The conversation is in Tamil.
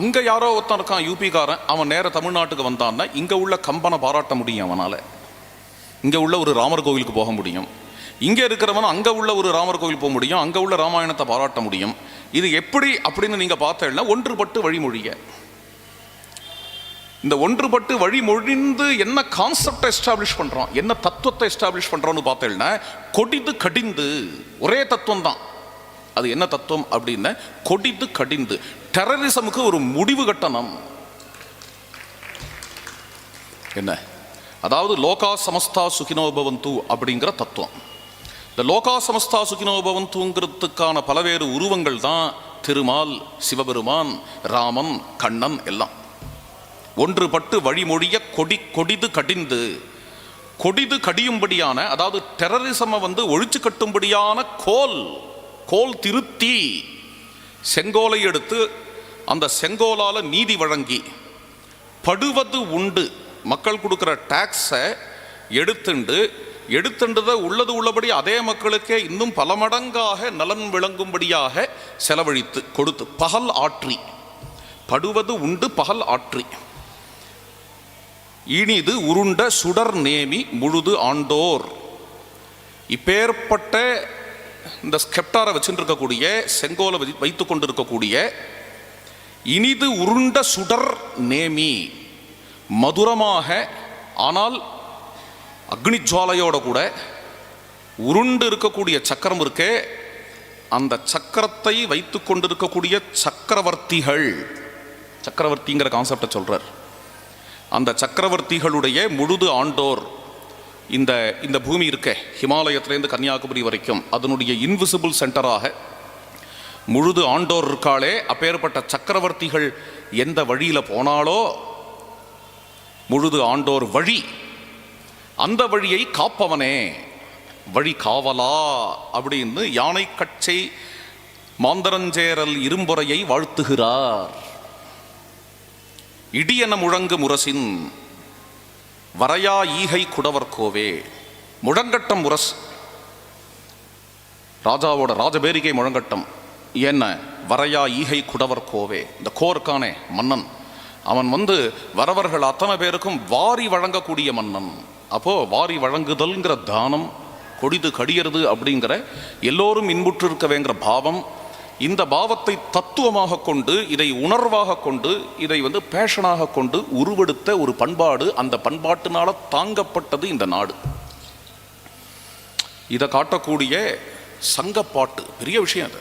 அங்கே யாரோ ஒருத்தன் இருக்கான் யூபிக்காரன் அவன் நேர தமிழ்நாட்டுக்கு வந்தான்னா இங்கே உள்ள கம்பனை பாராட்ட முடியும் அவனால். இங்கே உள்ள ஒரு ராமர் கோவிலுக்கு போக முடியும். இங்கே இருக்கிறவன் அங்கே உள்ள ஒரு ராமர் கோவில் போக முடியும். அங்கே உள்ள ராமாயணத்தை பாராட்ட முடியும். இது எப்படி அப்படின்னு நீங்கள் பார்த்தேன்னா ஒன்றுபட்டு வழிமொழிய. இந்த ஒன்றுபட்டு வழிமொழிந்து என்ன கான்செப்டை எஸ்டாப்ளிஷ் பண்ணுறோம் என்ன தத்துவத்தை எஸ்டாப்ளிஷ் பண்ணுறோன்னு பார்த்தேன்னா கொடிந்து கடிந்து ஒரே தத்துவம் தான் அது என்ன தத்துவம் அப்படின்னா கொடிது கடிந்து. டெரரிசமுக்கு ஒரு முடிவு கட்டணம். என்ன? அதாவது லோகா சமஸ்தா சுகினோபவந்து அப்படிங்கிற தத்துவம். இந்த லோகா சமஸ்தா சுகினோபவந்தூங்கிறதுக்கான பலவேறு உருவங்கள் தான் திருமால் சிவபெருமான் ராமன் கண்ணன் எல்லாம். ஒன்றுபட்டு வழிமொழிய கொடி கொடிது கடிந்து. கொடிது கடியும்படியான அதாவது டெரரிசமை வந்து ஒழிச்சு கட்டும்படியான கோல். கோல் திருத்தி செங்கோலை எடுத்து அந்த செங்கோலால் நீதி வழங்கி படுவது உண்டு. மக்கள் கொடுக்குற டேக்ஸை எடுத்துண்டு எடுத்துண்டதை உள்ளது உள்ளபடி அதே மக்களுக்கே இன்னும் பல மடங்காக நலன் விளங்கும்படியாக செலவழித்து கொடுத்து பகல் ஆற்றி. படுவது உண்டு பகல் ஆற்றி. இனிது உருண்ட சுடர் நேமி முழுது ஆண்டோர். இப்பேற்பட்ட இந்த ஸ்கெப்டாரை வச்சுட்டு இருக்கக்கூடிய செங்கோலை வை- வைத்துக் கொண்டிருக்கக்கூடிய இனிது உருண்ட சுடர் நேமி மதுரமாக ஆனால் அக்னிஜுவாலையோட கூட உருண்டு இருக்கக்கூடிய சக்கரம் இருக்கே அந்த சக்கரத்தை வைத்து கொண்டிருக்கக்கூடிய சக்கரவர்த்திகள் சக்கரவர்த்திங்கிற கான்செப்டை சொல்கிறார் அந்த சக்கரவர்த்திகளுடைய முழுது ஆண்டோர் இந்த இந்த பூமி இருக்க ஹிமாலயத்திலேருந்து கன்னியாகுமரி வரைக்கும் அதனுடைய இன்விசிபிள் சென்டராக முழுது ஆண்டோர் இருக்காளே அப்பேற்பட்ட சக்கரவர்த்திகள் எந்த வழியில் போனாலோ முழுது ஆண்டோர் வழி அந்த வழியை காப்பவனே வழி காவலா அப்படின்னு யானை கட்சை மாந்தரஞ்சேரல் இரும்புறையை வாழ்த்துகிறார். இடியன முழங்கு முரசின் வரையா ஈகை குடவர் கோவே. முழங்கட்டம் முரஸ் ராஜாவோட ராஜபேரிகை முழங்கட்டம். என்ன வரையா ஈகை குடவர் கோவே. இந்த கோருக்கானே மன்னன். அவன் வந்து வரவர்கள் அத்தனை பேருக்கும் வாரி வழங்கக்கூடிய மன்னன். அப்போ வாரி வழங்குதல்ங்கிற தானம் கொடிது கடியறது அப்படிங்கிற எல்லோரும் இன்புற்று இருக்கவேங்கிற பாவம் இந்த பாவத்தை தத்துவமாக கொண்டு இதை உணர்வாக கொண்டு இதை வந்து பேஷனாக கொண்டு உருவெடுத்த ஒரு பண்பாடு அந்த பண்பாட்டினால தாங்கப்பட்டது இந்த நாடு. இதை காட்டக்கூடிய சங்கப்பாட்டு பெரிய விஷயம் அது.